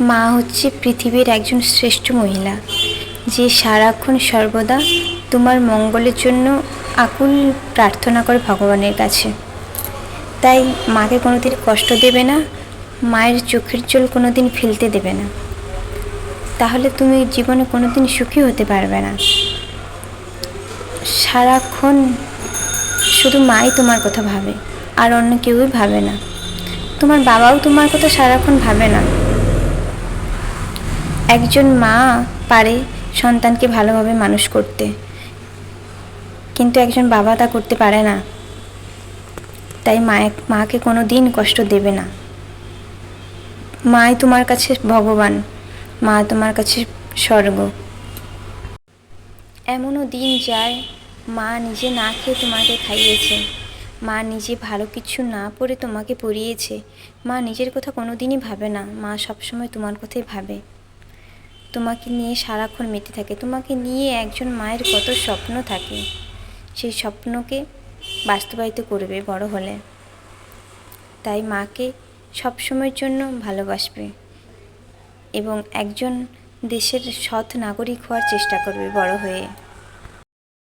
মা হচ্ছে পৃথিবীর একজন শ্রেষ্ঠ মহিলা। যে সারাক্ষণ সর্বদা তোমার মঙ্গলের জন্য আকুল প্রার্থনা করে ভগবানের কাছে। তাই মাকে কোনোদিন কষ্ট দেবে না, মায়ের চোখের জল কোনোদিন ফেলতে দেবে না। তাহলে তুমি জীবনে কোনোদিন সুখী হতে পারবে না। সারাক্ষণ শুধু মাই তোমার কথা ভাবে, আর অন্য কেউই ভাবে না। তোমার বাবাও তোমার কথা সারাক্ষণ ভাবে না। একজন মা পারে সন্তানকে ভালোভাবে মানুষ করতে। কিন্তু একজন বাবা তা করতে পারে না। তাই মায়ে, মাকে কোনো দিন কষ্ট দেবে না। মাই তোমার কাছে ভগবান, মা তোমার কাছে স্বর্গ। এমনও দিন যায় মা নিজে না খেয়ে তোমাকে খাইয়েছে। মা নিজে ভালো কিছু না পড়ে তোমাকে পড়িয়েছে। মা নিজের কথা কোনো দিনই ভাবে না। মা সবসময় তোমার কথাই ভাবে। তোমাকে নিয়ে সারাক্ষণ মেতে থাকে। তোমাকে নিয়ে একজন মায়ের কত স্বপ্ন থাকে। সেই স্বপ্নকে বাস্তবায়িত করবে বড় হলে। তাই মাকে সবসময়ের জন্য ভালোবাসবে এবং একজন দেশের সৎ নাগরিক হওয়ার চেষ্টা করবে বড় হয়ে।